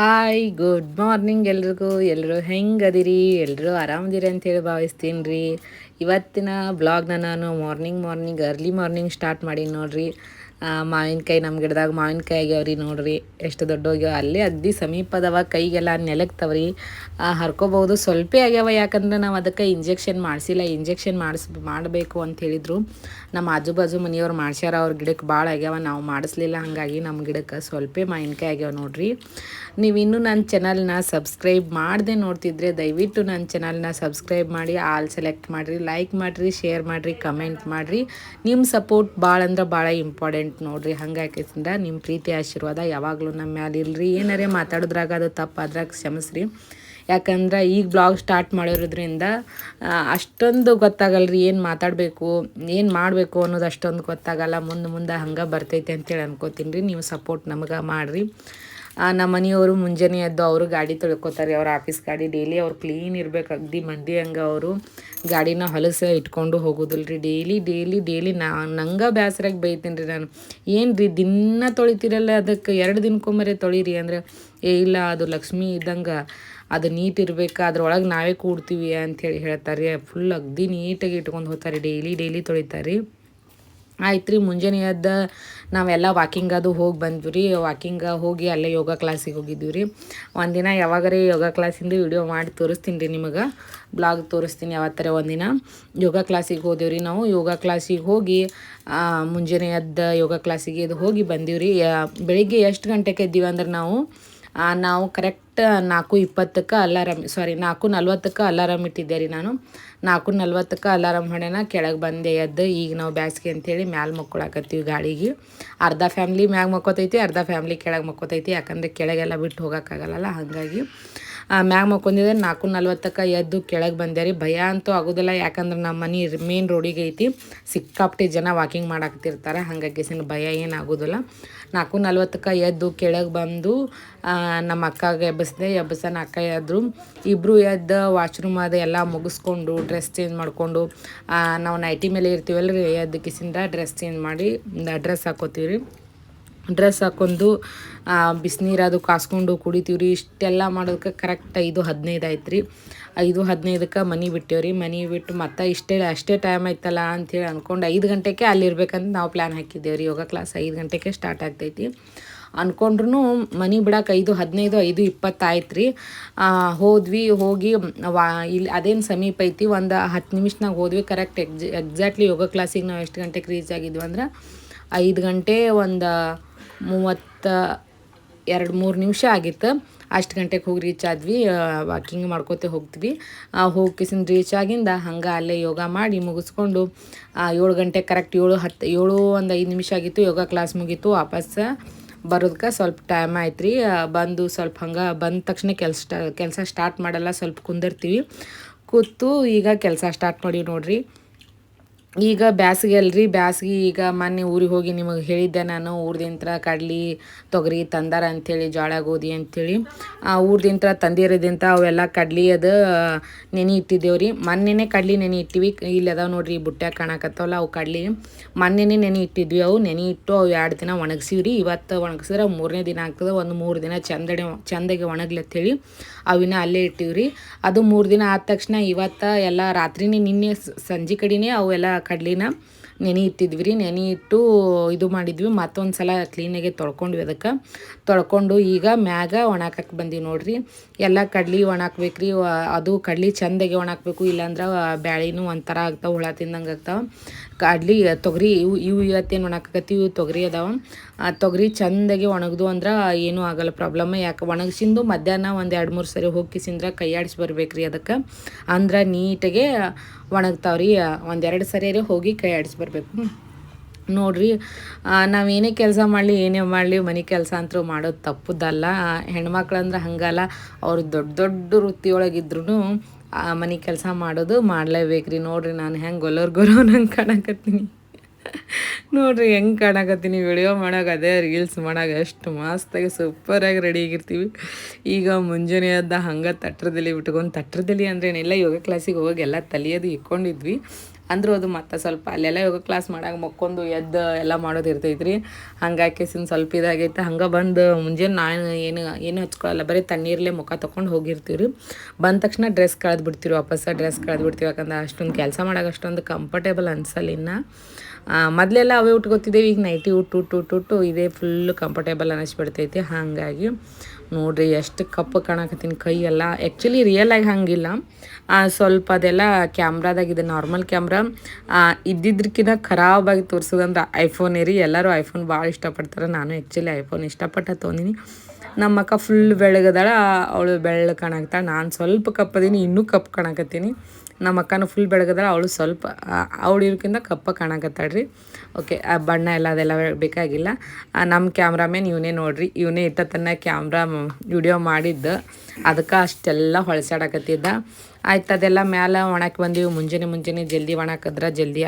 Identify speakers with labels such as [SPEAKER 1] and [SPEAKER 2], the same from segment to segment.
[SPEAKER 1] Hi good morning ಎಲ್ರಿಗೂ. ಎಲ್ಲರೂ ಹೆಂಗೆ ಅದಿರಿ ಎಲ್ಲರೂ ಆರಾಮದಿರಿ ಅಂತೇಳಿ ಭಾವಿಸ್ತೀನಿ ರೀ ಇವತ್ತಿನ ಬ್ಲಾಗ್ನ ನಾನು morning morning early morning start ಮಾಡೀನಿ ನೋಡ್ರಿ. ಮಾವಿನಕಾಯಿ ನಮ್ಮ ಗಿಡದಾಗ ಮಾವಿನಕಾಯಿ ಆಗ್ಯಾವ್ರಿ ನೋಡ್ರಿ. ಎಷ್ಟು ದೊಡ್ಡ ಹೋಗ್ಯಾವ ಅಲ್ಲಿ ಅದ್ದಿ ಸಮೀಪದವ, ಕೈಗೆಲ್ಲ ನೆಲಕ್ತವ್ರಿ ಹರ್ಕೋಬಹುದು. ಸ್ವಲ್ಪ ಆಗ್ಯಾವ, ಯಾಕಂದ್ರೆ ನಾವು ಅದಕ್ಕೆ ಇಂಜೆಕ್ಷನ್ ಮಾಡಿಸಿಲ್ಲ. ಇಂಜೆಕ್ಷನ್ ಮಾಡಿಸ್, ಮಾಡಬೇಕು ಅಂತ ಹೇಳಿದ್ರು. ನಮ್ಮ ಆಜು ಬಾಜು ಮನೆಯವ್ರು ಮಾಡ್ಸ್ಯಾರ, ಅವ್ರ ಗಿಡಕ್ಕೆ ಭಾಳ ಆಗ್ಯಾವ. ನಾವು ಮಾಡಿಸ್ಲಿಲ್ಲ, ಹಾಗಾಗಿ ನಮ್ಮ ಗಿಡಕ್ಕೆ ಸ್ವಲ್ಪ ಮಾವಿನಕಾಯಿ ಆಗ್ಯಾವ ನೋಡ್ರಿ. ನೀವು ಇನ್ನೂ ನನ್ನ ಚಾನಲ್ನ ಸಬ್ಸ್ಕ್ರೈಬ್ ಮಾಡದೆ ನೋಡ್ತಿದ್ರೆ ದಯವಿಟ್ಟು ನನ್ನ ಚಾನಲ್ನ ಸಬ್ಸ್ಕ್ರೈಬ್ ಮಾಡಿ ಆಲ್ ಸೆಲೆಕ್ಟ್ ಮಾಡಿರಿ. ಲೈಕ್ ಮಾಡಿರಿ ಶೇರ್ ಮಾಡಿರಿ ಕಮೆಂಟ್ ಮಾಡಿರಿ. ನಿಮ್ಮ ಸಪೋರ್ಟ್ ಭಾಳ ಅಂದ್ರೆ ಭಾಳ ಇಂಪಾರ್ಟೆಂಟ್ ನೋಡ್ರಿ ಹಂಗಾಕೈತಿಂದ ನಿಮ್ಮ ಪ್ರೀತಿ ಆಶೀರ್ವಾದ ಯಾವಾಗಲೂ ನಮ್ಮ ಮ್ಯಾಲೆ ಇಲ್ರಿ. ಏನಾರೇ ಮಾತಾಡೋದ್ರಾಗ ಅದು ತಪ್ಪಾದ್ರಾಗ ಕ್ಷಮಿಸ್ರಿ. ಯಾಕಂದ್ರೆ ಈಗ ಬ್ಲಾಗ್ ಸ್ಟಾರ್ಟ್ ಮಾಡಿರೋದ್ರಿಂದ ಅಷ್ಟೊಂದು ಗೊತ್ತಾಗಲ್ರಿ ಏನು ಮಾತಾಡಬೇಕು, ಏನು ಮಾಡಬೇಕು ಅನ್ನೋದು ಅಷ್ಟೊಂದು ಗೊತ್ತಾಗಲ್ಲ. ಮುಂದೆ ಮುಂದೆ ಹಂಗೆ ಬರ್ತೈತೆ ಅಂತೇಳಿ ಅನ್ಕೋತೀನಿ ರೀ ನೀವು ಸಪೋರ್ಟ್ ನಮಗೆ ಮಾಡಿರಿ. ನಮ್ಮ ಮನೆಯವರು ಮುಂಜಾನೆ ಎದ್ದು ಅವರು ಗಾಡಿ ತೊಳ್ಕೊತಾರೆ, ಅವ್ರ ಆಫೀಸ್ ಗಾಡಿ ಡೈಲಿ ಅವ್ರು ಕ್ಲೀನ್ ಇರ್ಬೇಕು. ಅಗ್ದಿ ಮಂದಿ ಹಂಗೆ ಅವರು ಗಾಡಿನ ಹೊಲಸ ಇಟ್ಕೊಂಡು ಹೋಗೋದಿಲ್ಲ ರೀ ಡೈಲಿ ಡೈಲಿ ಡೈಲಿ ನಾ, ನಂಗೆ ಬೇಸರಾಗಿ ಬೈತೀನಿ ರೀ ನಾನು. ಏನು ರೀ ದಿನ ತೊಳಿತೀರಲ್ಲ ಅದಕ್ಕೆ? ಎರಡು ದಿನಕ್ಕೊಮ್ಮರೆ ತೊಳೀರಿ ಅಂದರೆ, ಏ ಇಲ್ಲ, ಅದು ಲಕ್ಷ್ಮಿ ಇದ್ದಂಗೆ ಅದು ನೀಟ್ ಇರ್ಬೇಕು, ಅದ್ರೊಳಗೆ ನಾವೇ ಕೂಡ್ತೀವಿ ಹೇಳಿ ಹೇಳ್ತಾರೆ ಫುಲ್ ಅಗ್ದಿ ನೀಟಾಗಿ ಇಟ್ಕೊಂಡು ಹೋಗ್ತಾರೆ. ಡೈಲಿ ಡೈಲಿ ತೊಳಿತಾರೆ ಆಯ್ತು ರೀ ಮುಂಜಾನೆ ಎದ್ದು ನಾವೆಲ್ಲ ವಾಕಿಂಗ್ ಅದು ಹೋಗಿ ಬಂದ್ವಿ ರೀ ವಾಕಿಂಗ್ ಹೋಗಿ ಅಲ್ಲೇ ಯೋಗ ಕ್ಲಾಸಿಗೆ ಹೋಗಿದ್ವಿ ರೀ ಒಂದಿನ ಯಾವಾಗರೇ ಯೋಗ ಕ್ಲಾಸಿಂದ ವಿಡಿಯೋ ಮಾಡಿ ತೋರಿಸ್ತೀನಿ ರೀ ನಿಮಗೆ. ಬ್ಲಾಗ್ ತೋರಿಸ್ತೀನಿ ಯಾವತ್ತರ ಒಂದಿನ. ಯೋಗ ಕ್ಲಾಸಿಗೆ ಹೋದೇವು ರೀ ನಾವು. ಯೋಗ ಕ್ಲಾಸಿಗೆ ಹೋಗಿ ಆ, ಮುಂಜಾನೆ ಎದ್ದು ಯೋಗ ಕ್ಲಾಸಿಗೆ ಇದು ಹೋಗಿ ಬಂದೀವಿ ರೀ ಬೆಳಿಗ್ಗೆ ಎಷ್ಟು ಗಂಟೆಗೆ ಇದ್ದೀವಿ ಅಂದ್ರೆ ನಾವು ನಾವು ಕರೆಕ್ಟ್ ನಾಲ್ಕು ಇಪ್ಪತ್ತಕ್ಕೆ ಅಲಾರಾಮ್ ಸಾರಿ ನಾಲ್ಕು ನಲ್ವತ್ತಕ್ಕೆ ಅಲಾರಾಮ್ ಇಟ್ಟಿದ್ದೆ ರೀ ನಾನು. ನಾಲ್ಕು ನಲ್ವತ್ತಕ್ಕೆ ಅಲಾರಾಮ್ ಹೊಡೆನ, ಕೆಳಗೆ ಬಂದೆ ಎದ್ದು, ಈಗ ನಾವು ಬ್ಯಾಸ್ಗೆ ಅಂತೇಳಿ ಮ್ಯಾಲೆ ಮಕ್ಕೊಳಕತ್ತೀವಿ ಗಾಳಿಗೆ. ಅರ್ಧ ಫ್ಯಾಮ್ಲಿ ಮ್ಯಾಗ ಮಕ್ಕೋತೈತಿ, ಅರ್ಧ ಫ್ಯಾಮ್ಲಿ ಕೆಳಗೆ ಮಕ್ಕೋತೈತಿ, ಯಾಕಂದ್ರೆ ಕೆಳಗೆಲ್ಲ ಬಿಟ್ಟು ಹೋಗೋಕ್ಕಾಗಲ್ಲ ಹಾಗಾಗಿ. ಮ್ಯಾಗ ಮಕ್ಕೊಂಡಿದ್ದೆ ನಾಲ್ಕು ನಲ್ವತ್ತಕ್ಕೆ ಎದ್ದು ಕೆಳಗೆ ಬಂದೆ ರೀ. ಭಯ ಅಂತೂ ಆಗೋದಿಲ್ಲ, ಯಾಕಂದ್ರೆ ನಮ್ಮ ಮನೆ ಮೇನ್ ರೋಡಿಗೆ ಐತಿ. ಸಿಕ್ಕಾಪಟ್ಟೆ ಜನ ವಾಕಿಂಗ್ ಮಾಡಾಕ್ತಿರ್ತಾರೆ ಹಾಗಾಗಿ ಸಿನ ಭಯ ಏನಾಗೋದಿಲ್ಲ ನಾಲ್ಕು ನಲ್ವತ್ತಕ್ಕ ಎದ್ದು ಕೆಳಗೆ ಬಂದು ನಮ್ಮ ಅಕ್ಕಗೆ ಎಬ್ಬಿಸ್ದೆ ನಾ ಅಕ್ಕ ಎದ್ರು. ಇಬ್ಬರು ಎದ್ದು ವಾಶ್ರೂಮ್ ಅದು ಎಲ್ಲ ಮುಗಿಸ್ಕೊಂಡು ಡ್ರೆಸ್ ಚೇಂಜ್ ಮಾಡಿಕೊಂಡು ನಾವು ನೈಟಿ ಮೇಲೆ ಇರ್ತೀವಲ್ಲ ರೀ ಎದ್ದು ಕಿಸಿಂದ ಡ್ರೆಸ್ ಚೇಂಜ್ ಮಾಡಿ ಡ್ರೆಸ್ ಹಾಕೋತೀವಿ ರೀ ಡ್ರೆಸ್ ಹಾಕೊಂಡು ಬಿಸಿನೀರು ಅದು ಕಾಸ್ಕೊಂಡು ಕುಡಿತೀವಿ ರೀ ಇಷ್ಟೆಲ್ಲ ಮಾಡೋದಕ್ಕೆ ಕರೆಕ್ಟ್ ಐದು ಹದಿನೈದು ಆಯ್ತು ರೀ ಐದು ಹದಿನೈದಕ್ಕೆ ಮನೆ ಬಿಟ್ಟೇವ್ರಿ. ಮನೆ ಬಿಟ್ಟು ಮತ್ತೆ ಇಷ್ಟೇ, ಅಷ್ಟೇ ಟೈಮ್ ಆಯ್ತಲ್ಲ ಅಂಥೇಳಿ ಅಂದ್ಕೊಂಡು ಐದು ಗಂಟೆಗೆ ಅಲ್ಲಿರ್ಬೇಕಂತ ನಾವು ಪ್ಲ್ಯಾನ್ ಹಾಕಿದ್ದೇವೆ ರೀ ಯೋಗ ಕ್ಲಾಸ್ ಐದು ಗಂಟೆಗೆ ಸ್ಟಾರ್ಟ್ ಆಗ್ತೈತಿ. ಅಂದ್ಕೊಂಡ್ರು ಮನೆ ಬಿಡಕ್ಕೆ ಐದು ಹದಿನೈದು, ಐದು ಇಪ್ಪತ್ತಾಯ್ತು ರೀ ಹೋದ್ವಿ, ಹೋಗಿ, ವಾ ಇಲ್ಲಿ ಅದೇನು ಸಮೀಪ ಐತಿ, ಒಂದು ಹತ್ತು ನಿಮಿಷನಾಗ ಹೋದ್ವಿ. ಕರೆಕ್ಟ್ ಎಕ್ಜ್ ಎಕ್ಸಾಕ್ಟ್ಲಿ ಯೋಗ ಕ್ಲಾಸಿಗೆ ನಾವು ಎಷ್ಟು ಗಂಟೆಗೆ ರೀಚ್ ಆಗಿದ್ವಿ ಅಂದ್ರೆ ಐದು ಗಂಟೆ ಒಂದು ಮೂವತ್ತ ಎರಡು ಮೂರು ನಿಮಿಷ ಆಗಿತ್ತು. ಅಷ್ಟು ಗಂಟೆಗೆ ಹೋಗಿ ರೀಚ್ ಆದ್ವಿ. ವಾಕಿಂಗ್ ಮಾಡ್ಕೋತೆ ಹೋಗ್ತೀವಿ. ಹೋಗಿ ಕಿಸಿನ ರೀಚ್ ಆಗಿಂದ ಹಂಗೆ ಅಲ್ಲೇ ಯೋಗ ಮಾಡಿ ಮುಗಿಸ್ಕೊಂಡು ಏಳು ಗಂಟೆ ಕರೆಕ್ಟ್ ಏಳು ಹತ್ತು ಏಳು ಒಂದು ಐದು ನಿಮಿಷ ಆಗಿತ್ತು ಯೋಗ ಕ್ಲಾಸ್ ಮುಗೀತು ವಾಪಸ್. ಬರೋದಕ್ಕೆ ಸ್ವಲ್ಪ ಟೈಮ್ ಆಯ್ತು ರೀ ಬಂದು ಸ್ವಲ್ಪ ಹಂಗೆ ಬಂದ ತಕ್ಷಣ ಕೆಲಸ ಕೆಲಸ ಸ್ಟಾರ್ಟ್ ಮಾಡಲ್ಲ ಸ್ವಲ್ಪ ಕುಂದಿರ್ತೀವಿ. ಕೂತು ಈಗ ಕೆಲಸ ಸ್ಟಾರ್ಟ್ ಮಾಡಿ ನೋಡ್ರಿ. ಈಗ ಬ್ಯಾಸಿಗೆ ಅಲ್ರಿ, ಬ್ಯಾಸಿಗೆ ಈಗ ಮೊನ್ನೆ ಊರಿಗೆ ಹೋಗಿ ನಿಮಗೆ ಹೇಳಿದ್ದೆ ನಾನು ಊರ್ದಿಂತ್ರ ಕಡ್ಲಿ ತೊಗರಿ ತಂದಾರ ಅಂಥೇಳಿ ಜೋಳ ಗೋಧಿ ಅಂಥೇಳಿ. ಊರ್ದಿಂತ್ರ ತಂದಿರೋದಿಂತ ಅವೆಲ್ಲ ಕಡ್ಲಿ ಅದು, ನೆನೆ ಇಟ್ಟಿದ್ದೇವೆ ರೀ ಮೊನ್ನೆನೇ ಕಡ್ಲಿ ನೆನೆ ಇಟ್ಟಿವಿ. ಇಲ್ಲಿ ಅದಾವೆ ನೋಡ್ರಿ ಬುಟ್ಟ್ಯಾಗ ಕಾಣಕತ್ತವಲ್ಲ ಅವು ಕಡ್ಲಿ. ಮೊನ್ನೆನೇ ನೆನೆ ಇಟ್ಟಿದ್ವಿ ಅವು. ನೆನೆ ಇಟ್ಟು ಅವು ಎರಡು ದಿನ ಒಣಗಿಸಿವಿ ರೀ ಇವತ್ತು ಒಣಗಿಸಿದ್ರೆ ಮೂರನೇ ದಿನ ಆಗ್ತದೆ. ಒಂದು ಮೂರು ದಿನ ಚಂದಡೆ ಚಂದಗೆ ಒಣಗ್ಲಿ ಅಂಥೇಳಿ ಅವಿನ ಅಲ್ಲೇ ಇಟ್ಟಿವ್ರಿ. ಅದು ಮೂರು ದಿನ ಆದ ತಕ್ಷಣ ಇವತ್ತು ಎಲ್ಲ ರಾತ್ರಿನೇ ನಿನ್ನೆ ಸಂಜೆ ಕಡೆನೇ ಅವೆಲ್ಲ ಕಡ್ಲಿನ ನೆನೆ ಇಟ್ಟಿದ್ವಿ ರೀ. ನೆನೆ ಇಟ್ಟು ಇದು ಮಾಡಿದ್ವಿ. ಮತ್ತೊಂದು ಸಲ ಕ್ಲೀನಾಗೆ ತೊಳ್ಕೊಂಡ್ವಿ ಅದಕ್ಕೆ. ತೊಳ್ಕೊಂಡು ಈಗ ಮ್ಯಾಗ ಒಣಾಕಕ್ಕೆ ಬಂದೀವಿ ನೋಡ್ರಿ. ಎಲ್ಲ ಕಡ್ಲಿ ಒಣಾಕ್ಬೇಕು ರೀ. ಅದು ಕಡ್ಲಿ ಚಂದಾಗೆ ಒಣಾಕ್ಬೇಕು ಇಲ್ಲಾಂದ್ರೆ ಬ್ಯಾಳಿನೂ ಒಂಥರ ಆಗ್ತಾವೆ, ಹುಳ ತಿಂದಂಗೆ ಆಗ್ತಾವೆ. ಕಡ್ಲಿ ತೊಗರಿ, ಇವು ಇವು ಇವತ್ತೇನು ಒಣಾಕತ್ತೀವಿ ಇವು ತೊಗರಿ ಅದಾವ. ಆ ತೊಗರಿ ಚಂದಾಗಿ ಒಣಗ್ದು ಅಂದ್ರೆ ಏನೂ ಆಗಲ್ಲ ಪ್ರಾಬ್ಲಮ್ ಯಾಕೆ ಒಣಗಿಸಿಂದು ಮಧ್ಯಾಹ್ನ ಒಂದು ಎರಡು, ಮೂರು ಸರಿ ಹೋಗಿಸಿಂದ್ರೆ ಕೈಯಾಡಿಸಿ ರೀ ಅದಕ್ಕೆ. ಅಂದ್ರೆ ನೀಟಾಗೆ ಒಣಗ್ತಾವ್ರಿ. ಒಂದೆರಡು ಸರಿ ಹೋಗಿ ಕೈ ಆಡಿಸಿ ಬರಬೇಕು ನೋಡ್ರಿ ನಾವೇನೇ ಕೆಲಸ ಮಾಡಲಿ, ಏನೇ ಮಾಡಲಿ, ಮನೆ ಕೆಲಸ ಅಂತೂ ಮಾಡೋದು ತಪ್ಪುದಲ್ಲ. ಹೆಣ್ಮಕ್ಳಂದ್ರೆ ಹಂಗಲ್ಲ. ಅವ್ರು ದೊಡ್ಡ ದೊಡ್ಡ ವೃತ್ತಿಯೊಳಗಿದ್ರು ಮನೆ ಕೆಲಸ ಮಾಡೋದು ಮಾಡ್ಲೇಬೇಕು ರೀ ನೋಡ್ರಿ ನಾನು ಹೆಂಗೆ ಗೊಲ್ಲೋರ್ ಗೊರೋ ನಂಗೆ ಕಾಣಕತ್ತೀನಿ. ನೋಡ್ರಿ ಹೆಂಗೆ ಕಾಣಕತ್ತೀನಿ ವಿಡಿಯೋ ಮಾಡೋಕೆ ಅದೇ ರೀಲ್ಸ್ ಮಾಡೋಕೆ ಎಷ್ಟು ಮಸ್ತಾಗಿ ಸೂಪರಾಗಿ ರೆಡಿ ಆಗಿರ್ತೀವಿ. ಈಗ ಮುಂಜಾನೆ ಎದ್ದ ಹಂಗೆ ತಟ್ರದಲ್ಲಿ ಬಿಟ್ಕೊಂಡು ತಟ್ರದಲ್ಲಿ ಅಂದ್ರೇನಿಲ್ಲ ಯೋಗ ಕ್ಲಾಸಿಗೆ ಹೋಗಿ ಎಲ್ಲ ತಲಿಯೋದು ಇಕ್ಕೊಂಡಿದ್ವಿ ಅಂದ್ರೂ ಅದು ಮತ್ತೆ ಸ್ವಲ್ಪ ಅಲ್ಲೆಲ್ಲ ಯೋಗ ಕ್ಲಾಸ್ ಮಾಡಾಗ ಮಕ್ಕೊಂದು ಎದ್ದು ಎಲ್ಲ ಮಾಡೋದು ಇರ್ತೈತೆ ರೀ ಹಂಗಾಕೆಸಿನ ಸ್ವಲ್ಪ ಇದಾಗೈತೆ. ಹಂಗೆ ಬಂದು ಮುಂಜಾನೆ ನಾನು ಏನು ಏನು ಹಚ್ಕೊಳ್ಳಲ್ಲ, ಬರೀ ತಣ್ಣೀರಲ್ಲೇ ಮುಖ ತೊಗೊಂಡು ಹೋಗಿರ್ತೀವಿ ರೀ ಬಂದ ತಕ್ಷಣ ಡ್ರೆಸ್ ಕಳೆದು ಬಿಡ್ತೀವಿ ವಾಪಸ್ ಡ್ರೆಸ್ ಕಳೆದು ಬಿಡ್ತೀವಿ. ಯಾಕಂದ್ರೆ ಅಷ್ಟೊಂದು ಕೆಲಸ ಮಾಡಾಗ ಅಷ್ಟೊಂದು ಕಂಫರ್ಟೇಬಲ್ ಅನ್ಸಲ್ಲ ಇನ್ನು. ಮೊದಲೆಲ್ಲ ಅವೇ ಉಟ್ಕೋತಿದ್ದೇವೆ, ಈಗ ನೈಟಿ ಉಟ್ಟು ಉಟ್ಟು ಉಟ್ಟು ಇದೇ ಫುಲ್ ಕಂಫರ್ಟೇಬಲ್ ಅನ್ನಿಸ್ಬಿಡ್ತೈತಿ. ಹಾಗಾಗಿ ನೋಡ್ರಿ, ಎಷ್ಟು ಕಪ್ಪು ಕಾಣಕತ್ತೀನಿ ಕೈ ಎಲ್ಲ. ಆ್ಯಕ್ಚುಲಿ ರಿಯಲ್ ಆಗಿ ಹಂಗಿಲ್ಲ. ಸ್ವಲ್ಪ ಅದೆಲ್ಲ ಕ್ಯಾಮ್ರಾದಾಗ ಇದೆ ನಾರ್ಮಲ್ ಕ್ಯಾಮ್ರಾ. ಇದ್ದಿದ್ದಕ್ಕಿಂತ ಖರಾಬಾಗಿ ತೋರಿಸೋದಂದ್ರೆ ಐಫೋನೇ ರೀ. ಎಲ್ಲರೂ ಐಫೋನ್ ಭಾಳ ಇಷ್ಟಪಡ್ತಾರೆ. ನಾನು ಆ್ಯಕ್ಚುಲಿ ಐಫೋನ್ ಇಷ್ಟಪಟ್ಟ ತೊಗೊಂಡಿನಿ. ನಮ್ಮ ಅಕ್ಕ ಫುಲ್ ಬೆಳಗದಾಳ, ಅವಳು ಬೆಳ್ಳ ಕಾಣಾಕ್ತಾಳೆ ನಾನು ಸ್ವಲ್ಪ ಕಪ್ಪದೀನಿ ಇನ್ನೂ ಕಪ್ಪು ಕಾಣಕತ್ತೀನಿ. ನಮ್ಮ ಅಕ್ಕನೂ ಫುಲ್ ಬೆಳಗದಾಳ, ಅವಳು ಸ್ವಲ್ಪ ಅವಳು ಇರೋಕ್ಕಿಂತ ಕಪ್ಪ ಕಣಕತ್ತಾಳ್ರಿ. ಓಕೆ ಆ, ಬಣ್ಣ ಎಲ್ಲ ಅದೆಲ್ಲ ಬೇಕಾಗಿಲ್ಲ. ನಮ್ಮ ಕ್ಯಾಮ್ರಾಮೇನ್ ಇವನೇ ನೋಡ್ರಿ. ಇವನೇ ಇಟ್ಟ ತನ್ನ ಕ್ಯಾಮ್ರಾ ವಿಡಿಯೋ ಮಾಡಿದ್ದು. ಅದಕ್ಕೆ ಅಷ್ಟೆಲ್ಲ ಹೊಳಸಾಡಕತ್ತಿದ್ದ. ಆಯ್ತು, ಅದೆಲ್ಲ ಮ್ಯಾಲೆ ಒಣಕ್ಕೆ ಬಂದೀವಿ. ಮುಂಜಾನೆ ಮುಂಜಾನೆ ಜಲ್ದಿ ಒಣಕದ್ರ, ಜಲ್ದಿ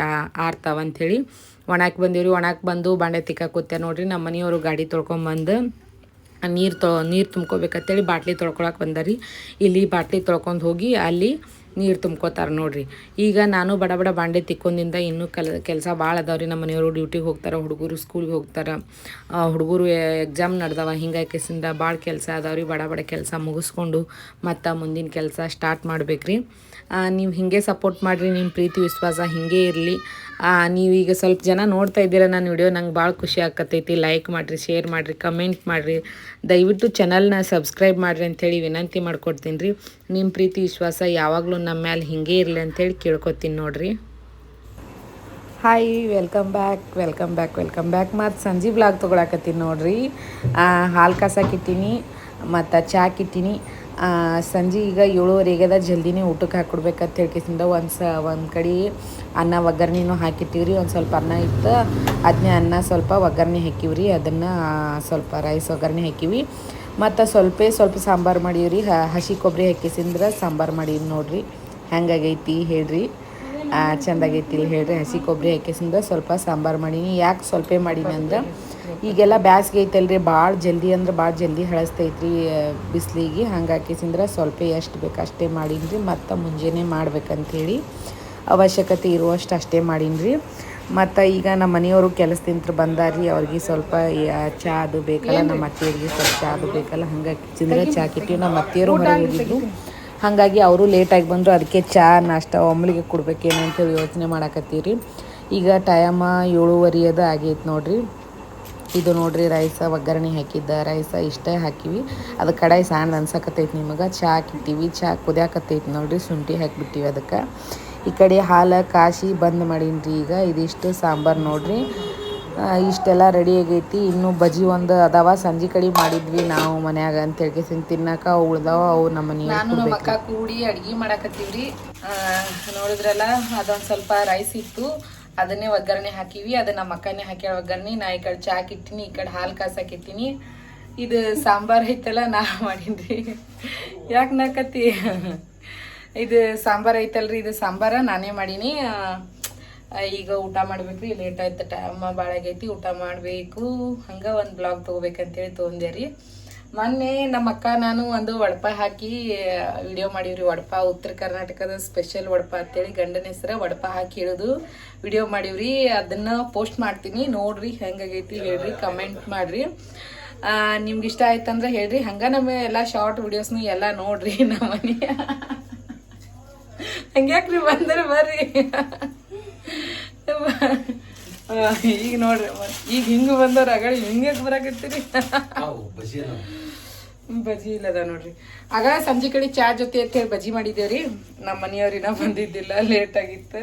[SPEAKER 1] ಆರ್ತಾವಂಥೇಳಿ ಒಣಕ್ಕೆ ಒಣಕ್ಕೆ ರೀ ಒಣಕ್ಕೆ ಬಂದು ಬಾಂಡೆ ತಿಕ್ಕಾಕುತ್ತೆ ನೋಡ್ರಿ. ನಮ್ಮ ಮನೆಯವರು ಗಾಡಿ ತೊಳ್ಕೊಂಬಂದು ನೀರು ತೊ, ನೀರು ತುಂಬ್ಕೋಬೇಕಂತೇಳಿ ಬಾಟ್ಲಿ ತೊಳ್ಕೊಳಕ್ಕೆ ಬಂದರಿ ಇಲ್ಲಿ ಬಾಟ್ಲಿ ತೊಳ್ಕೊಂಡು ಹೋಗಿ ಅಲ್ಲಿ ನೀರು ತುಂಬ್ಕೋತಾರೆ ನೋಡ್ರಿ. ಈಗ ನಾನು ಬಡ ಬಡ ಬಾಂಡೆ ತಿಕ್ಕೊಂಡಿಂದ ಇನ್ನೂ ಕೆಲ, ಕೆಲಸ ಭಾಳ ಅದಾವ್ರಿ ನಮ್ಮ ಮನೆಯವರು ಡ್ಯೂಟಿಗೆ ಹೋಗ್ತಾರೆ, ಹುಡುಗರು ಸ್ಕೂಲ್ಗೆ ಹೋಗ್ತಾರೆ. ಹುಡುಗರು ಎಕ್ಸಾಮ್ ನಡ್ದವ ಹಿಂಗಾಕಿಸಿಂದ ಭಾಳ ಕೆಲಸ ಅದಾವ್ರಿ ಬಡ ಬಡ ಕೆಲಸ ಮುಗಿಸ್ಕೊಂಡು ಮತ್ತು ಮುಂದಿನ ಕೆಲಸ ಸ್ಟಾರ್ಟ್ ಮಾಡಬೇಕ್ರಿ. ನೀವು ಹಿಂಗೆ ಸಪೋರ್ಟ್ ಮಾಡಿರಿ ನಿಮ್ಮ ಪ್ರೀತಿ, ವಿಶ್ವಾಸ ಹಿಂಗೆ ಇರಲಿ. ನೀವೀಗ ಸ್ವಲ್ಪ ಜನ ನೋಡ್ತಾ ಇದ್ದೀರ ನನ್ನ ವಿಡಿಯೋ, ನಂಗೆ ಭಾಳ ಖುಷಿ ಆಕತ್ತೈತಿ ಲೈಕ್ ಮಾಡಿರಿ ಶೇರ್ ಮಾಡಿರಿ ಕಮೆಂಟ್ ಮಾಡಿರಿ. ದಯವಿಟ್ಟು ಚಾನಲ್ನ ಸಬ್ಸ್ಕ್ರೈಬ್ ಮಾಡಿರಿ ಅಂಥೇಳಿ ವಿನಂತಿ ಮಾಡ್ಕೊಡ್ತೀನಿ ರೀ. ನಿಮ್ಮ ಪ್ರೀತಿ, ವಿಶ್ವಾಸ ಯಾವಾಗಲೂ ನಮ್ಮ ಮ್ಯಾಲೆ ಹಿಂಗೆ ಇರಲಿ ಅಂಥೇಳಿ ಕೇಳ್ಕೊತೀನಿ ನೋಡಿರಿ. Hi welcome back welcome back welcome back ಮತ್ತು ಸಂಜೆ ಬ್ಲಾಗ್ ತೊಗೊಳಕತ್ತೀನಿ ನೋಡಿರಿ. ಹಾಲು ಕಾಸಕ್ಕಿಟ್ಟೀನಿ ಮತ್ತು ಚಾಕಿಟ್ಟೀನಿ ಸಂಜೆ ಈಗ ಏಳುವರೆಗೆದ ಜಲ್ದಿನೇ ಊಟಕ್ಕೆ ಹಾಕ್ಕೊಡ್ಬೇಕಂತ ಹೇಳ್ಕೇಸಿಂದ ಒಂದು ಸ ಒಂದು ಕಡೆ ಅನ್ನ ಒಗ್ಗರ್ಣಿನೂ ರೀ. ಒಂದು ಸ್ವಲ್ಪ ಅನ್ನ ಇತ್ತು ಅದನ್ನೇ ಅನ್ನ ಸ್ವಲ್ಪ ಒಗ್ಗರಣೆ ರೀ. ಅದನ್ನು ಸ್ವಲ್ಪ ರೈಸ್ ಒಗ್ಗರಣೆ ಹಾಕಿವಿ. ಮತ್ತು ಸ್ವಲ್ಪ ಸ್ವಲ್ಪ ಸಾಂಬಾರು ಮಾಡೀವ್ರಿ ಹಸಿ ಕೊಬ್ಬರಿ ಹಾಕಿಸಿಂದ್ರೆ ಸಾಂಬಾರು ಮಾಡೀವಿ ನೋಡ್ರಿ. ಹೆಂಗಾಗೈತಿ ಹೇಳ್ರಿ. ಚಂದಾಗೈತಿ ಇಲ್ಲಿ ಹೇಳ್ರಿ. ಹಸಿ ಕೊಬ್ಬರಿ ಹಾಕಿಸಿಂದ ಸ್ವಲ್ಪ ಸಾಂಬಾರು ಮಾಡೀನಿ. ಯಾಕೆ ಸ್ವಲ್ಪ ಮಾಡೀನಿ ಅಂದ್ರೆ ಈಗೆಲ್ಲ ಬ್ಯಾಸ್ಗೆ ಐತಲ್ರಿ ಭಾಳ ಜಲ್ದಿ ಅಂದ್ರೆ ಭಾಳ ಜಲ್ದಿ ಹಳಸ್ತೈತ್ರಿ ಬಿಸಿಲಿಗೆ. ಹಂಗೆ ಹಾಕಿಸಿಂದ್ರೆ ಸ್ವಲ್ಪ ಎಷ್ಟು ಬೇಕು ಅಷ್ಟೇ ಮಾಡೀನಿ ರೀ ಮತ್ತು ಮುಂಜಾನೆ ಮಾಡ್ಬೇಕಂತೇಳಿ ಅವಶ್ಯಕತೆ ಇರುವಷ್ಟು ಅಷ್ಟೇ ಮಾಡೀನಿ ರೀ ಮತ್ತು ಈಗ ನಮ್ಮ ಮನೆಯವರು ಕೆಲಸದಿಂದ ಬಂದಾರಿ ಅವ್ರಿಗೆ ಸ್ವಲ್ಪ ಚಹಾ ಚಾ ಅದು ಬೇಕಲ್ಲ ನಮ್ಮ ಅತ್ತೆಯವ್ರಿಗೆ ಸ್ವಲ್ಪ ಚಾ ಅದು ಬೇಕಲ್ಲ ಹಂಗಾಗಿ ಚಿಂದ್ರೆ ಚಹಾ ಕಿಟ್ಟಿವಿ ನಮ್ಮ ಅತ್ತೆಯವರು ಹೊರಗೆ ಹೋಗಿದ್ರು. ಹಾಗಾಗಿ ಅವರು ಲೇಟಾಗಿ ಬಂದರು ಅದಕ್ಕೆ ಚಹಾ ನಾಷ್ಟ ಒಮ್ಮಲಿಗೆ ಕೊಡ್ಬೇಕೇನು ಅಂತೇಳಿ ಯೋಚನೆ ಮಾಡಾಕತ್ತೀವಿ ಈಗ ಟೈಮ ಏಳುವರೆ ಅದು ಆಗೈತೆ ನೋಡ್ರಿ. ಇದು ನೋಡ್ರಿ ರೈಸ ಒಗ್ಗರಣೆ ಹಾಕಿದ್ದ. ರೈಸ ಇಷ್ಟೇ ಹಾಕಿವಿ. ಅದು ಕಡಾಯಿ ಸಣ್ಣ ಅನ್ಸಕತ್ತೈತಿ ನಿಮಗೆ. ಚಹಾ ಹಾಕಿಟ್ಟಿವಿ ಚಹಾ ಕುದಿಯಾಕತ್ತೈತಿ ನೋಡ್ರಿ. ಶುಂಠಿ ಹಾಕಿಬಿಟ್ಟಿವಿ ಅದಕ್ಕೆ. ಈ ಕಡೆ ಹಾಲು ಕಾಶಿ ಬಂದ್ ಮಾಡೀನಿ ರೀ ಈಗ. ಇದಿಷ್ಟು ಸಾಂಬಾರು ನೋಡ್ರಿ. ಇಷ್ಟೆಲ್ಲ ರೆಡಿ ಆಗೈತಿ. ಇನ್ನು ಬಜಿ ಒಂದು ಅದಾವ. ಸಂಜೆ ಕಡೆ ಮಾಡಿದ್ವಿ ನಾವು ಮನ್ಯಾಗ. ಅಂತ ಹೇಳ್ಕೇಸಿನ್ ತಿನ್ನಕ ಅವು ಉಳ್ದಾವ. ಅವು ನಮ್ಮ ನಾನು ನಮ್ಮ ಅಕ್ಕ ಕೂಡಿ ಅಡ್ಗೆ ಮಾಡಾಕತ್ತೀವ್ರಿ. ನೋಡಿದ್ರಲ್ಲ ಅದೊಂದು ಸ್ವಲ್ಪ ರೈಸ್ ಇತ್ತು. ಅದನ್ನೇ ಒಗ್ಗರಣೆ ಹಾಕಿವಿ, ಅದನ್ನ ನಮ್ಮ ಅಕ್ಕನೇ ಹಾಕ್ಯಾಳ ಒಗ್ಗರಣೆ. ನಾ ಈ ಕಡೆ ಚಾಕ್ ಇಟ್ಟಿನಿ ಈ ಕಡೆ ಹಾಲು ಕಾಸಾಕಿಟ್ಟಿನಿ ಇದು ಸಾಂಬಾರ್ ಐತಲ್ಲ, ನಾ ಮಾಡೀನಿ ಯಾಕೆ ನಾಕತ್ತಿ? ಇದು ಸಾಂಬಾರ್ ಐತಲ್ರಿ, ಇದು ಸಾಂಬಾರ, ನಾನೇ ಮಾಡೀನಿ. ಈಗ ಊಟ ಮಾಡ್ಬೇಕ್ರಿ ಲೇಟ್ ಆಯ್ತು ಟೈಮ್ ಭಾಳ ಆಗೈತಿ ಊಟ ಮಾಡಬೇಕು. ಹಂಗೆ ಒಂದು ಬ್ಲಾಗ್ ತೊಗೋಬೇಕಂತೇಳಿ ತೊಗೊಂಡೆ ರೀ. ಮೊನ್ನೆ ನಮ್ಮ ಅಕ್ಕ, ನಾನು ಒಂದು ಒಡಪ ಹಾಕಿ ವಿಡಿಯೋ ಮಾಡಿವ್ರಿ. ಒಡಪ ಉತ್ತರ ಕರ್ನಾಟಕದ ಸ್ಪೆಷಲ್ ಒಡಪ ಅಂತೇಳಿ ಗಂಡನ ಹೆಸರ ಒಡಪ ಹಾಕಿ ಇಡೋದು. ವಿಡಿಯೋ ಮಾಡಿವ್ರಿ. ಅದನ್ನ ಪೋಸ್ಟ್ ಮಾಡ್ತೀನಿ. ನೋಡ್ರಿ ಹೆಂಗಾಗೈತಿ ಹೇಳ್ರಿ ಕಮೆಂಟ್ ಮಾಡ್ರಿ. ನಿಮ್ಗೆ ಇಷ್ಟ ಆಯ್ತಂದ್ರೆ ಹೇಳ್ರಿ. ಹಂಗ ನಮ್ಮ ಎಲ್ಲ ಶಾರ್ಟ್ ವಿಡಿಯೋಸ್ನು ಎಲ್ಲ ನೋಡ್ರಿ ನಮ್ಮ ಮನೆ. ಹಂಗ್ಯಾಕ್ರಿ ಬಂದ್ರೆ ಬರ್ರಿ. ಈಗ ನೋಡ್ರಿ ಈಗ ಹಿಂಗ ಬಂದವ್ರ ಆಗ ಹಿಂಗೆ ಬರಾಕತ್ತೀರಿ? ಬಜಿ ಇಲ್ಲದ ನೋಡ್ರಿ. ಆಗ ಸಂಜೆ ಕಡೆ ಚಾ ಜೊತೆ ಅಂತ ಹೇಳಿ ಬಜಿ ಮಾಡಿದೇವ್ರಿ ನಮ್ಮ ಮನೆಯವ್ರಿನ ಬಂದಿದ್ದಿಲ್ಲ ಲೇಟ್ ಆಗಿತ್ತು.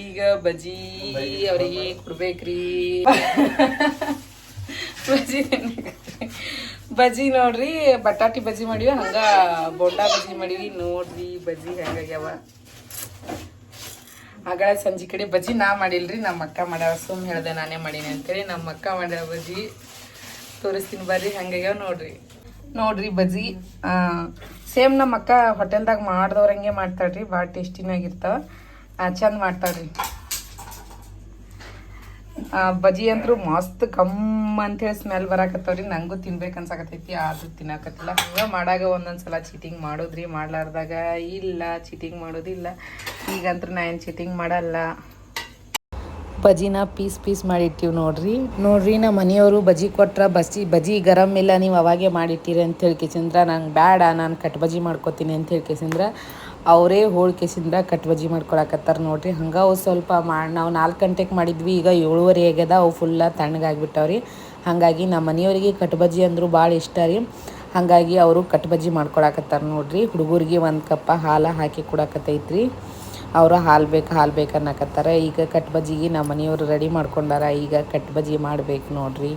[SPEAKER 1] ಈಗ ಬಜಿ ಅವ್ರಿಗೆ ಕೊಡ್ಬೇಕ್ರಿ. ಬಜಿ. ಬಜಿ ನೋಡ್ರಿ ಬಟಾಟಿ ಬಜಿ ಮಾಡಿವಿ ಹಂಗ ಬೋಟಾ ಬಜಿ ಮಾಡಿವಿ. ನೋಡ್ರಿ ಬಜಿ ಹೆಂಗಾಗ್ಯಾವ ಆಗಳ ಸಂಜೆ ಕಡೆ ಬಜ್ಜಿ ನಾ ಮಾಡಿಲ್ರಿ, ನಮ್ಮ ಅಕ್ಕ ಮಾಡ್ಯಾವ ಸುಮ್ ಹೇಳ್ದೆ ನಾನೇ ಮಾಡೀನಿ ಅಂತೇಳಿ ನಮ್ಮ ಅಕ್ಕ ಮಾಡ್ಯಾವ ಬಜ್ಜಿ. ತೋರಿಸ್ತೀನಿ ಬರ್ರಿ, ಹಂಗಾಗ್ಯಾವ ನೋಡ್ರಿ. ನೋಡ್ರಿ ಬಜ್ಜಿ ಸೇಮ್ ನಮ್ಮ ಅಕ್ಕ ಹೋಟೆಲ್ದಾಗ ಮಾಡ್ದವ್ರಂಗೆ ಮಾಡ್ತಾಳ್ರಿ, ಭಾಳ ಟೇಸ್ಟಿನಾಗಿರ್ತಾವ ಚಂದ ಮಾಡ್ತಾಳ್ರಿ. ಬಜ್ಜಿ ಬಜಿ ಅಂತೂ ಮಸ್ತ್ ಅಂತ ಅಂತೇಳಿ ಸ್ಮೆಲ್ ಬರಾಕತ್ತವ್ರಿ. ನಂಗೂ ತಿನ್ಬೇಕು ಅನ್ಸಾಕತ್ತೈತಿ, ಆದ್ರೂ ತಿನ್ನಾಕತ್ತಿಲ್ಲ. ಹಂಗ ಮಾಡಾಗ ಒಂದೊಂದ್ಸಲ ಚೀಟಿಂಗ್ ಮಾಡೋದ್ರಿ, ಮಾಡ್ಲಾರ್ದಾಗ ಇಲ್ಲ ಚೀಟಿಂಗ್ ಮಾಡೋದಿಲ್ಲ. ಈಗಂತೂ ನಾ ಏನು ಚೀಟಿಂಗ್ ಮಾಡಲ್ಲ. ಬಜಿನ ಪೀಸ್ ಪೀಸ್ ಮಾಡಿಟ್ಟಿವಿ ನೋಡ್ರಿ. ನೋಡ್ರಿ ನಮ್ಮ ಮನೆಯವರು ಬಜಿ ಕೊಟ್ರ ಬಸಿ ಬಜಿ ಗರಂ ಇಲ್ಲ, ನೀವು ಅವಾಗೆ ಮಾಡಿಟ್ಟಿರಿ ಅಂತ ಹೇಳ್ಕೇಸಿಂದ್ರ ನಂಗೆ ಬೇಡ ನಾನು ಕಟ್ ಬಜಿ ಮಾಡ್ಕೊತೀನಿ ಅಂತ ಹೇಳ್ಕೇಸಿಂದ್ರ ಅವರೇ ಹೋಳ್ಕೇಸಿಂದ್ರ ಕಟ್ ಬಜಿ ಮಾಡ್ಕೊಳಕತ್ತಾರ ನೋಡ್ರಿ. ಹಂಗೆ ಅವು ಸ್ವಲ್ಪ ಮಾಡಿ, ನಾವು ನಾಲ್ಕು ಗಂಟೆಗೆ ಮಾಡಿದ್ವಿ, ಈಗ ಏಳುವರೆ ಆಗ್ಯದ, ಅವು ಫುಲ್ಲ ತಣ್ಣಗಾಗ್ಬಿಟ್ಟವ್ರಿ. ಹಾಗಾಗಿ ನಮ್ಮ ಮನೆಯವರಿಗೆ ಕಟ್ ಬಜಿ ಅಂದರೂ ಭಾಳ ಇಷ್ಟ ರೀ. ಹಾಗಾಗಿ ಅವರು ಕಟ್ ಬಜಿ ಮಾಡ್ಕೊಳಕತ್ತಾರ ನೋಡ್ರಿ. ಹುಡುಗರಿಗೆ ಒಂದು ಕಪ್ಪ ಹಾಲು ಹಾಕಿ ಕೊಡಕತ್ತೈತ್ರಿ ಅವರು ಹಾಲು ಬೇಕು ಹಾಲು ಬೇಕು ಅನ್ನಕತ್ತಾರ. ಈಗ ಕಟ್ ಬಜ್ಜಿಗೆ ನಮ್ಮ ಮನೆಯವರು ರೆಡಿ ಮಾಡ್ಕೊಂಡಾರ. ಈಗ ಕಟ್ ಬಜ್ಜಿ ಮಾಡ್ಬೇಕು ನೋಡ್ರಿ.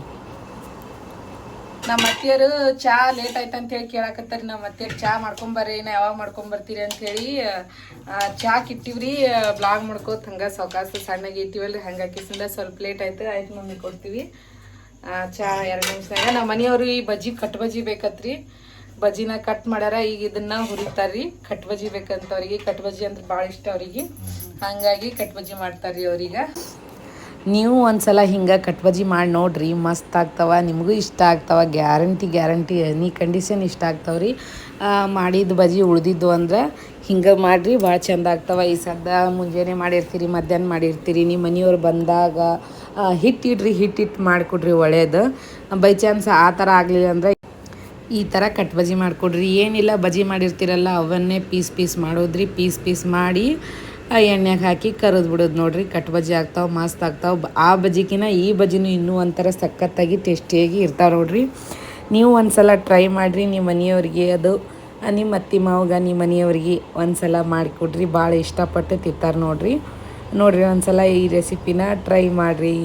[SPEAKER 1] ನಮ್ಮ ಅತ್ತಿಯರು ಚಾ ಲೇಟ್ ಆಯ್ತು ಅಂತ ಹೇಳಿ ಕೇಳಕತ್ತಾರ. ನಮ್ಮ ಅತ್ತಿಯರು ಚಾ ಮಾಡ್ಕೊಂಬರ್ರಿ ನಾ ಯಾವಾಗ ಮಾಡ್ಕೊಂಬರ್ತೀರಿ ಅಂತ ಹೇಳಿ ಚಾ ಕಿಟ್ಟಿವ್ರಿ ಬ್ಲಾಗ್ ಮಾಡ್ಕೋತ ಹಂಗೆ ಸೌಕಾಸು ಸಣ್ಣಗೆ ಇಟ್ಟಿವಲ್ರಿ ಹಾಕಿಸಿಂದ ಸ್ವಲ್ಪ ಲೇಟ್ ಆಯ್ತು. ಆಯ್ತು ಮಮ್ಮಿ ಕೊಡ್ತೀವಿ. ಚಾ ಎರಡು ನಿಮಿಷದಾಗ. ನಮ್ಮ ಮನೆಯವರು ಈ ಬಜ್ಜಿ, ಕಟ್ ಬಜ್ಜಿ ಬೇಕತ್ರಿ. ಬಜ್ಜಿನ ಕಟ್ ಮಾಡ್ಯಾರ, ಈಗ ಇದನ್ನ ಹುರಿತಾರ್ರಿ. ಕಟ್ ಬಜಿ ಬೇಕಂತ ಅವ್ರಿಗೆ ಕಟ್ ಬಜಿ ಅಂದ್ರೆ ಭಾಳ ಇಷ್ಟ ಅವ್ರಿಗೆ. ಹಂಗಾಗಿ ಕಟ್ ಬಜಿ ಮಾಡ್ತಾರ್ರಿ ಅವ್ರೀಗ. ನೀವು ಒಂದ್ಸಲ ಹಿಂಗೆ ಕಟ್ ಬಜಿ ಮಾಡಿ ನೋಡ್ರಿ, ಮಸ್ತ್ ಆಗ್ತಾವ, ನಿಮಗೂ ಇಷ್ಟ ಆಗ್ತಾವ, ಗ್ಯಾರಂಟಿ ಗ್ಯಾರಂಟಿ ಎನಿ ಕಂಡೀಷನ್ ಇಷ್ಟ ಆಗ್ತಾವ್ರಿ. ಮಾಡಿದ ಬಜಿ ಉಳ್ದಿದ್ದು ಅಂದ್ರೆ ಹಿಂಗೆ ಮಾಡಿರಿ ಭಾಳ ಚಂದ ಆಗ್ತಾವ. ಈ ಸದ್ದ ಮುಂಜಾನೆ ಮಾಡಿರ್ತೀರಿ, ಮಧ್ಯಾಹ್ನ ಮಾಡಿರ್ತೀರಿ ನಿಮ್ಮ ಮನೆಯವ್ರು ಬಂದಾಗ ಹಿಟ್ಟಿಡ್ರಿ ಹಿಟ್ಟಿಟ್ಟು ಮಾಡಿಕೊಡ್ರಿ ಒಳ್ಳೆಯದು ಬೈ ಚಾನ್ಸ್ ಆ ಥರ ಆಗಲಿಲ್ಲ ಅಂದ್ರೆ ಈ ಥರ ಕಟ್ ಬಜಿ ಮಾಡಿಕೊಡ್ರಿ. ಏನಿಲ್ಲ, ಬಜಿ ಮಾಡಿರ್ತೀರಲ್ಲ, ಅವನ್ನೇ ಪೀಸ್ ಪೀಸ್ ಮಾಡೋದ್ರಿ. ಪೀಸ್ ಪೀಸ್ ಮಾಡಿ ಆ ಎಣ್ಣೆಗೆ ಹಾಕಿ ಕರಿದು ಬಿಡೋದು ನೋಡ್ರಿ. ಕಟ್ ಬಜಿ ಆಗ್ತಾವೆ, ಮಸ್ತ್ ಆಗ್ತಾವೆ. ಆ ಬಜಿಕಿನ ಈ ಬಜ್ಜಿನೂ ಇನ್ನೂ ಒಂಥರ ಸಖತ್ತಾಗಿ ಟೇಸ್ಟಿಯಾಗಿ ಇರ್ತಾವೆ ನೋಡ್ರಿ. ನೀವು ಒಂದ್ಸಲ ಟ್ರೈ ಮಾಡಿರಿ, ನಿಮ್ಮ ಮನೆಯವ್ರಿಗೆ ಅದು ನಿಮ್ಮ ಅತ್ತಿ ಮಾವಗ, ನಿಮ್ಮ ಮನೆಯವ್ರಿಗೆ ಒಂದ್ಸಲ ಮಾಡಿಕೊಡ್ರಿ. ಭಾಳ ಇಷ್ಟಪಟ್ಟು ತಿಂತಾರೆ ನೋಡ್ರಿ. ನೋಡ್ರಿ ಒಂದ್ಸಲ ಈ ರೆಸಿಪಿನ ಟ್ರೈ ಮಾಡಿರಿ.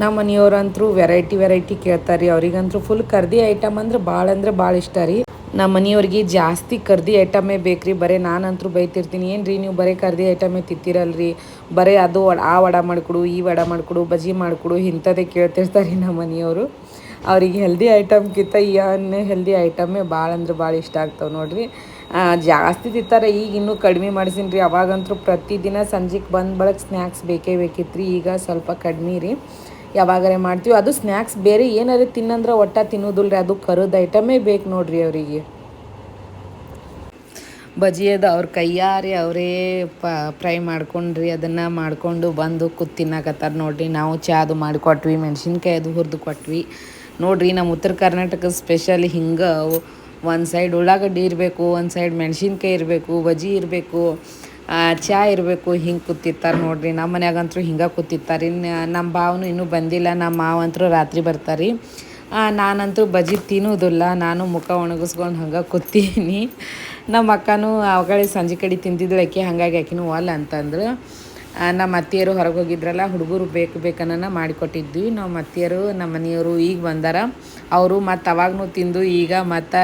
[SPEAKER 1] ನಮ್ಮ ಮನೆಯವ್ರಂತರೂ ವೆರೈಟಿ ವೆರೈಟಿ ಕೇಳ್ತಾರೆ ಅವ್ರಿಗಂತೂ ಫುಲ್ ಕರ್ದಿ ಐಟಮ್ ಅಂದ್ರೆ ಭಾಳ ಅಂದ್ರೆ ಭಾಳ ಇಷ್ಟ ರೀ. ನಮ್ಮ ಮನೆಯವ್ರಿಗೆ ಜಾಸ್ತಿ ಕರ್ದಿ ಐಟಮೇ ಬೇಕ್ರಿ. ಬರೀ ನಾನಂತರೂ ಬೈತಿರ್ತೀನಿ. ಏನು ರೀ ನೀವು ಬರೀ ಕರ್ದಿ ಐಟಮೇ ತಿತ್ತಿರಲ್ರಿ ಬರೀ ಅದು ಆ ವಡ ಮಾಡಿಕೊಡು, ಈ ವಡ ಮಾಡಿಕೊಡು ಬಜಿ ಮಾಡಿಕೊಡು ಇಂಥದ್ದೇ ಕೇಳ್ತಿರ್ತಾರೆ ರೀ ನಮ್ಮ ಮನೆಯವರು. ಅವ್ರಿಗೆ ಹೆಲ್ದಿ ಐಟಮ್ಗಿಂತ ಈ ಹೆಲ್ದಿ ಐಟಮೇ ಭಾಳ ಅಂದ್ರೆ ಭಾಳ ಇಷ್ಟ ಆಗ್ತಾವೆ ನೋಡ್ರಿ. ಜಾಸ್ತಿ ತಿಂತಾರೆ. ಈಗ ಇನ್ನೂ ಕಡಿಮೆ ಮಾಡಿಸಿನಿ ರೀ ಅವಾಗಂತೂ ಪ್ರತಿದಿನ ಸಂಜೆಗೆ ಬಂದ ಬಳಕ ಸ್ನ್ಯಾಕ್ಸ್ ಬೇಕೇ ಬೇಕಿತ್ತು ರೀ ಈಗ ಸ್ವಲ್ಪ ಕಡಿಮೆ ರೀ. ಯಾವಾಗಾರೆ ಮಾಡ್ತೀವಿ. ಅದು ಸ್ನ್ಯಾಕ್ಸ್ ಬೇರೆ ಏನಾರು ತಿನ್ನಂದ್ರೆ ಒಟ್ಟ ತಿನ್ನೋದಿಲ್ಲ ರೀ ಅದು ಕರದ ಐಟಮೇ ಬೇಕು ನೋಡ್ರಿ ಅವರಿಗೆ. ಬಜಿ ಅದು ಅವ್ರ ಕೈಯಾರಿ ಅವರೇ ಪ, ಫ್ರೈ ಮಾಡ್ಕೊಂಡ್ರಿ. ಅದನ್ನು ಮಾಡ್ಕೊಂಡು ಬಂದು ಕೂತ್ ತಿನ್ನಕತ್ತಾರ ನೋಡ್ರಿ. ನಾವು ಚಾ ಅದು ಮಾಡಿಕೊಟ್ವಿ ಮೆಣಸಿನ್ಕಾಯಿ ಅದು ಹುರಿದು ಕೊಟ್ವಿ. ನೋಡ್ರಿ ನಮ್ಮ ಉತ್ತರ ಕರ್ನಾಟಕ ಸ್ಪೆಷಲ್ ಹಿಂಗೆ ಒಂದು ಸೈಡ್ ಉಳ್ಳಾಗಡ್ಡಿ ಇರಬೇಕು, ಒಂದು ಸೈಡ್ ಮೆಣಸಿನ್ಕಾಯಿ ಇರಬೇಕು, ಬಜಿ ಇರಬೇಕು. ಚಾ ಇರಬೇಕು, ಹಿಂಗೆ ಕೂತಿರ್ತಾರೆ ನೋಡ್ರಿ. ನಮ್ಮ ಮನ್ಯಾಗಂತೂ ಹಿಂಗೆ ಕೂತಿರ್ತಾರೆ. ಇನ್ನು ನಮ್ಮ ಭಾವನು ಇನ್ನೂ ಬಂದಿಲ್ಲ. ನಮ್ಮ ಮಾವಂತರೂ ರಾತ್ರಿ ಬರ್ತಾರೆ. ನಾನಂತೂ ಬಜಿ ತಿನ್ನೋದಿಲ್ಲ. ನಾನು ಮುಖ ಒಣಗಿಸ್ಕೊಂಡು ಹಂಗೆ ಕೂತೀನಿ. ನಮ್ಮ ಅಕ್ಕನೂ ಅವಾಗಲೇ ಸಂಜೆ ಕಡೆ ತಿಂದಿದ್ದು ಆಕೆ ಹಾಗಾಗಿ ಆಕಿನೂ ಒಲ್ಲ ಅಂತಂದ್ರು. ನಮ್ಮ ಅತ್ತಿಯರು ಹೊರಗೆ ಹೋಗಿದ್ರಲ್ಲ, ಹುಡುಗರು ಬೇಕು ಬೇಕನ್ನ ಮಾಡಿಕೊಟ್ಟಿದ್ವಿ. ನಮ್ಮ ಅತ್ತಿಯರು ನಮ್ಮ ಮನೆಯವರು ಈಗ ಬಂದಾರ. ಅವರು ಮತ್ತು ಅವಾಗೂ ತಿಂದು ಈಗ ಮತ್ತು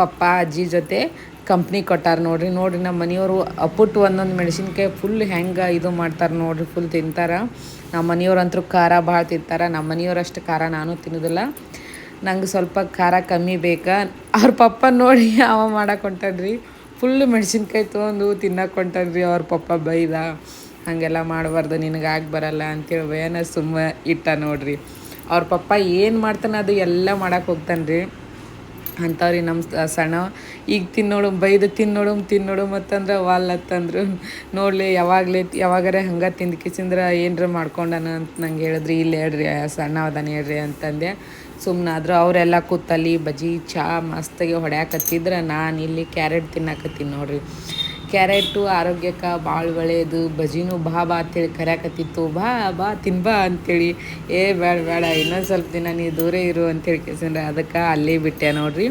[SPEAKER 1] ಪಪ್ಪ, ಅಜ್ಜಿ ಜೊತೆ ಕಂಪ್ನಿ ಕೊಟ್ಟಾರೆ ನೋಡ್ರಿ. ನೋಡ್ರಿ ನಮ್ಮ ಮನೆಯವರು ಅಪ್ಪುಟ್ಟು ಒಂದೊಂದು ಮೆಣಸಿನ್ಕಾಯಿ ಫುಲ್ ಹೆಂಗೆ ಇದು ಮಾಡ್ತಾರೆ ನೋಡ್ರಿ ಫುಲ್ ತಿಂತಾರೆ. ನಮ್ಮ ಮನೆಯವ್ರಂತೂ ಖಾರ ಭಾಳ ತಿಂತಾರೆ. ನಮ್ಮ ಮನೆಯವ್ರಷ್ಟು ಖಾರ ನಾನು ತಿನ್ನೋದಿಲ್ಲ. ನಂಗೆ ಸ್ವಲ್ಪ ಖಾರ ಕಮ್ಮಿ ಬೇಕಾ. ಅವ್ರ ಪಪ್ಪ ನೋಡಿ ಅವ ಮಾಡಕ್ಕೆ ಹೊಂಟಾನ್ರಿ. ಫುಲ್ ಮೆಣಸಿನ್ಕಾಯಿ ತೊಗೊಂಡು ತಿನ್ನಕ್ಕೆ ಹೊಂಟಾನ್ರಿ ಅವ್ರ ಪಪ್ಪ ಬೈದ. ಹಾಗೆಲ್ಲ ಮಾಡಬಾರ್ದು, ನಿನಗೆ ಆಗಿ ಬರಲ್ಲ ಅಂತೇಳಿ ಭಯನ ಸುಮ್ಮ ಇಟ್ಟ ನೋಡ್ರಿ. ಅವ್ರ ಪಪ್ಪ ಏನು ಮಾಡ್ತಾನೆ ಅದು ಎಲ್ಲ ಮಾಡಕ್ಕೆ ಹೋಗ್ತಾನೆ ರೀ ಅಂಥವ್ರಿ ನಮ್ಮ ಸಣ್ಣ ಈಗ ತಿನ್ನೋಡು, ಬೈದು ತಿನ್ನೋಡು ತಿನ್ನೋಡು ಮತ್ತಂದ್ರೆ ವಾಲ್ಲತ್ತಂದ್ರು ನೋಡಲಿ, ಯಾವಾಗಲೇ, ಯಾವಾಗಾರ ಹಂಗೆ ತಿಂದು ಕಿಸಿಂದ್ರೆ ಏನರ ಮಾಡ್ಕೊಂಡನ ಅಂತ ನಂಗೆ ಹೇಳಿದ್ರಿ, ಇಲ್ಲಿ ಹೇಳ್ರಿ ಸಣ್ಣ ಅದಾನೆ ಹೇಳ್ರಿ ಅಂತಂದೆ. ಸುಮ್ಮನಾದ್ರು ಅವರೆಲ್ಲ ಕೂತಲ್ಲಿ ಬಜ್ಜಿ ಚಾ ಮಸ್ತಾಗಿ ಹೊಡ್ಯಾಕತ್ತಿದ್ರೆ ನಾನು ಇಲ್ಲಿ ಕ್ಯಾರೆಟ್ ತಿನ್ನಕತ್ತೀನಿ ನೋಡ್ರಿ. ಕ್ಯಾರೆಟು ಆರೋಗ್ಯಕ್ಕೆ ಭಾಳ ಒಳ್ಳೆಯದು ಬಜಿನೂ ಬಾ ಬಾ ಅಂತೇಳಿ ಕರ್ಯಾಕತ್ತಿತ್ತು. ಬಾ ಬಾ ತಿನ್ಬಾ ಅಂತೇಳಿ. ಏ ಬೇಡ ಬೇಡ ಇನ್ನೊಂದು ಸ್ವಲ್ಪ ದಿನ ನೀ ದೂರ ಇರು ಅಂತೇಳಿ ಕೇಸಂದ್ರೆ ಅದಕ್ಕೆ ಅಲ್ಲೇ ಬಿಟ್ಟೆ ನೋಡ್ರಿ.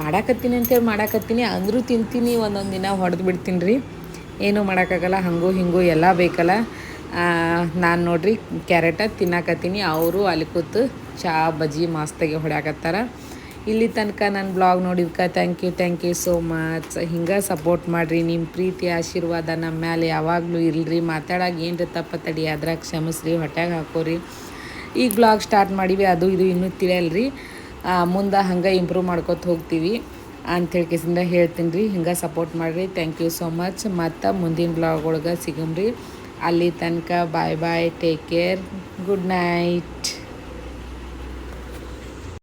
[SPEAKER 1] ಮಾಡಾಕತ್ತೀನಿ ಅಂತೇಳಿ ಮಾಡಾಕತ್ತೀನಿ. ಅಂದರೂ ತಿಂತೀನಿ, ಒಂದೊಂದು ದಿನ ಹೊಡೆದು ಬಿಡ್ತೀನಿ ರೀ ಏನೂ ಮಾಡೋಕ್ಕಾಗಲ್ಲ, ಹಂಗೂ, ಹಿಂಗೂ ಎಲ್ಲ ಬೇಕಲ್ಲ. ನಾನು ನೋಡ್ರಿ, ಕ್ಯಾರೆಟ ತಿನ್ನಾಕತ್ತೀನಿ. ಅವರು ಅಲ್ಲಿ ಕೂತು ಚಾ ಬಜ್ಜಿ ಮಸ್ತಾಗಿ ಹೊಡ್ಯಾಕತ್ತಾರ. ಇಲ್ಲಿ ತನಕ ನನ್ನ blog ನೋಡಿದ್ಕೆ. Thank you thank you so much ಹಿಂಗೆ ಸಪೋರ್ಟ್ ಮಾಡಿರಿ. ನಿಮ್ಮ ಪ್ರೀತಿ ಆಶೀರ್ವಾದ ನಮ್ಮ ಮೇಲೆ ಯಾವಾಗಲೂ ಇರಲಿ ಮಾತಾಡಾಗ ಏನು ತಪ್ಪ ತಡಿ. ಅದ್ರಾಗ ಕ್ಷಮಿಸ್ರಿ, ಹೊಟ್ಯಾಗ ಹಾಕೋರಿ. ಈಗ ಬ್ಲಾಗ್ ಸ್ಟಾರ್ಟ್ ಮಾಡೀವಿ. ಅದು, ಇದು ಇನ್ನೂ ತಿಳಿಯಲ್ರಿ. ಮುಂದೆ ಹಂಗೆ ಇಂಪ್ರೂವ್ ಮಾಡ್ಕೊತ ಹೋಗ್ತೀವಿ ಅಂಥೇಳಿ ಕೇಸಿಂದ ಹೇಳ್ತೀನಿ ರೀ ಹಿಂಗೆ ಸಪೋರ್ಟ್ ಮಾಡಿರಿ. ಥ್ಯಾಂಕ್ ಯು ಸೋ ಮಚ್ ಮತ್ತು ಮುಂದಿನ ಬ್ಲಾಗ್ ಒಳಗೆ ಸಿಗಮ್ರಿ ಅಲ್ಲಿ ತನಕ bye bye take care good night